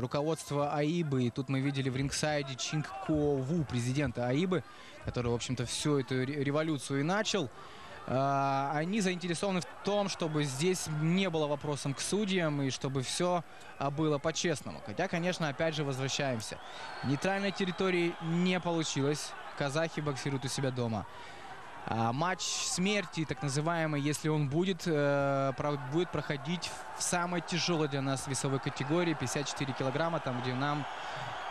руководство АИБы. И тут мы видели в рингсайде Чинг Ко Ву, президента АИБы, который, в общем-то, всю эту революцию и начал. А, они заинтересованы в том, чтобы здесь не было вопросом к судьям и чтобы все а, было по-честному. Хотя, конечно, опять же возвращаемся. Нейтральной территории не получилось. Казахи боксируют у себя дома. А, матч смерти, так называемый, если он будет, э, будет проходить в самой тяжелой для нас весовой категории, 54 килограмма, там, где нам,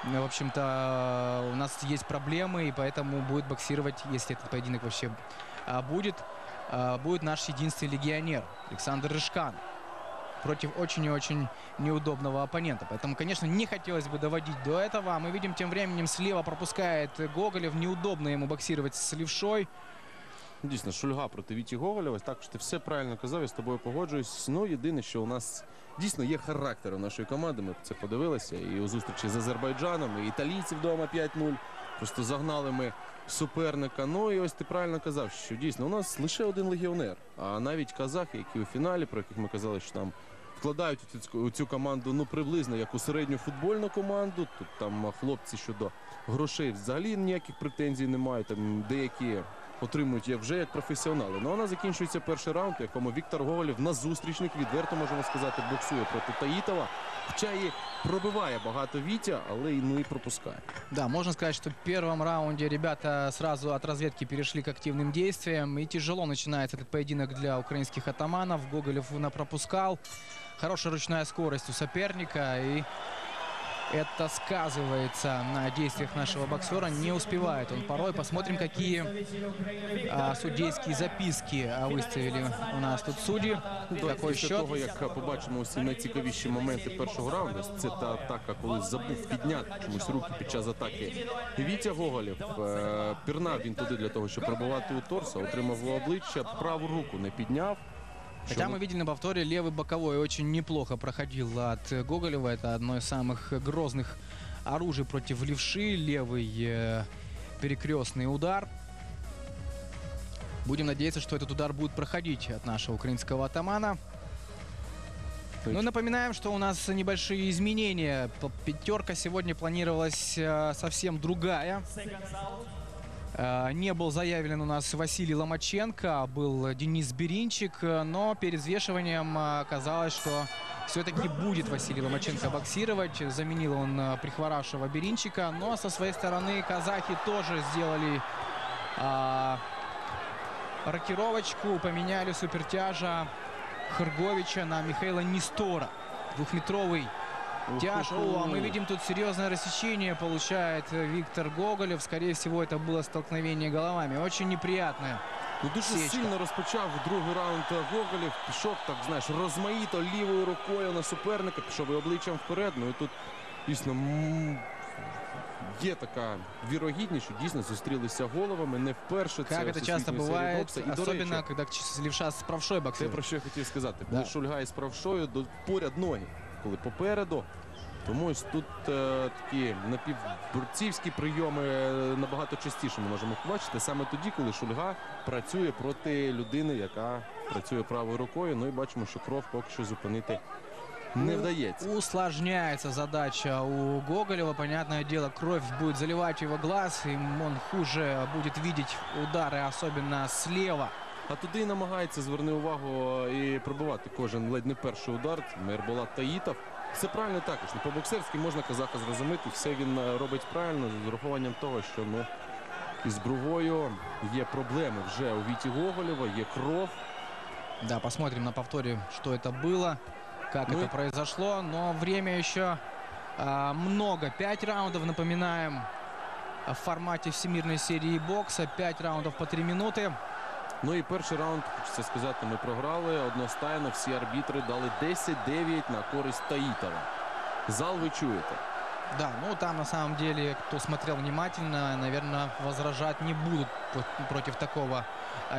в общем-то, у нас есть проблемы, и поэтому будет боксировать, если этот поединок вообще а, будет, а, будет наш единственный легионер Александр Рыжкан против очень и очень неудобного оппонента. Поэтому, конечно, не хотелось бы доводить до этого. Мы видим, тем временем слева пропускает Гоголев. Неудобно ему боксировать с левшой. Дійсно, Шульга проти Віті Гоголєва. Також ти все правильно казав, я з тобою погоджуюсь. Ну, єдине, що у нас дійсно є характер у нашої команди. Ми це подивилися. І у зустрічі з Азербайджаном, і італійці вдома 5-0. Просто загнали ми суперника. Ну і ось ти правильно казав, що дійсно у нас лише один легіонер. А навіть казахи, які у фіналі, про яких ми казали, що там вкладають у цю, у цю команду ну приблизно як у середню футбольну команду. Тут там хлопці щодо грошей взагалі ніяких претензій немає. Там деякі отримують як вже як професіонали. Ну вона закінчується перший раунд, в якому Віктор Гоголєв на зустрічник відверто можемо сказати, боксує проти Таїтова. Хоча і пробиває багато Вітя, але і ну і пропускає. Да, можно сказать, что в первом раунде ребята сразу от разведки перешли к активным действиям. И тяжело начинается этот поединок для украинских атаманов. Гоголев пропускал. Хорошая ручная скорость у соперника. И это сказывается на действиях нашего боксера. Не успевает он порой. Посмотрим, какие а, судейские записки а, выставили у нас тут судьи. Какой Після счет? того, як побачимо усі найцікавіші моменти першого раунду, це та атака, коли забув підняти чомусь руки під час атаки. Вітя Гоголєв е, пірнав він туди для того, щоб пробувати у торса, отримав в обличчя, праву руку не підняв. Хотя мы видели на повторе левый боковой очень неплохо проходил от Гоголева. Это одно из самых грозных оружий против левши. Левый э, перекрестный удар. Будем надеяться, что этот удар будет проходить от нашего украинского атамана. Ну, напоминаем, что у нас небольшие изменения. Пятерка сегодня планировалась э, совсем другая. Э, не был заявлен у нас Василий Ломаченко, а был Денис Беринчик, но перед взвешиванием э, оказалось, что все-таки будет Василий Ломаченко боксировать. Заменил он э, прихворавшего Беринчика. Но со своей стороны казахи тоже сделали а, рокировочку. Поменяли супертяжа Хрговича на Михаила Нестора. Двухметровый Тяж. О, а мы видим тут серьезное рассечение получает Виктор Гоголев. Скорее всего, это было столкновение головами. Очень неприятное. Ну, Дуже Сечка. сильно розпочав другий раунд Гоголів. Пішов, так знаєш, розмаїто лівою рукою на суперника, пішов і обличчям вперед. Ну і тут дійсно є така вірогідність, що дійсно зустрілися головами. Не вперше це Як це часто буває, особливо, коли лівша з правшою боксує. Це про що я хотів сказати. Коли да. Шульга із правшою, поряд ноги Коли попереду. Тому ось тут е, такі напівборцівські прийоми е, набагато частіше ми можемо побачити саме тоді, коли Шульга працює проти людини, яка працює правою рукою. Ну і бачимо, що кров поки що зупинити не вдається. Усложняется задача у Гоголева. Понятное дело, кровь будет заливать его глаз, и он хуже будет видеть удары, особенно слева. А туди намагається зверни увагу і пробивати кожен ледь не перший удар. Мерболат Таїтов. Все правильно також. Ну, По-боксерськи можна казаха зрозуміти. Все він е, робить правильно з урахуванням того, що ну, із бровою є проблеми вже у Віті Гоголєва, є кров. Да, посмотрим на повторе, что это было, как ну это и... произошло. Но время еще а, много. Пять раундов, напоминаем, в формате всемирной серии бокса. Пять раундов по три минуты. Ну і перший раунд, хочеться сказати, ми програли. Одностайно всі арбітри дали 10-9 на користь Таїтова. Зал ви чуєте. Да, ну там на самом деле, кто смотрел внимательно, наверное, возражать не будут против такого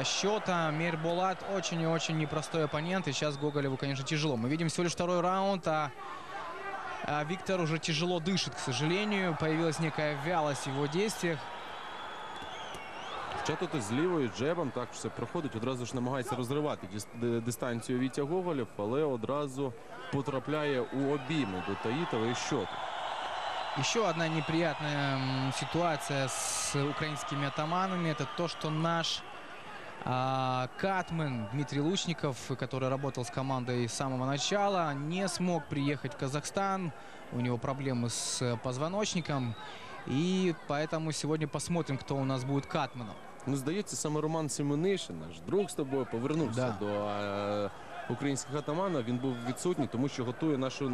счета. Мирбулат очень и очень непростой оппонент. И сейчас Гоголеву, конечно, тяжело. Мы видим всего лишь второй раунд, а, а Виктор уже тяжело дышит, к сожалению. Появилась некая вялость в его действиях. Хоча тут з лівою джебом так все проходить, одразу ж намагається розривати дис- ди- дистанцію Вітя Гоголєв, але одразу потрапляє у обійми до Таїтова і що тут? Еще одна неприятная м, ситуация с украинскими атаманами. Это то, что наш а, Катмен Дмитрий Лучников, который работал с командой с самого начала, не смог приехать в Казахстан. У него проблемы с э, позвоночником. И поэтому сегодня посмотрим, кто у нас будет катманом. Ну, здається, саме Роман Семенишин, наш друг з тобою, повернувся Да. до е, українських атаманів. Він був відсутній, тому що готує нашу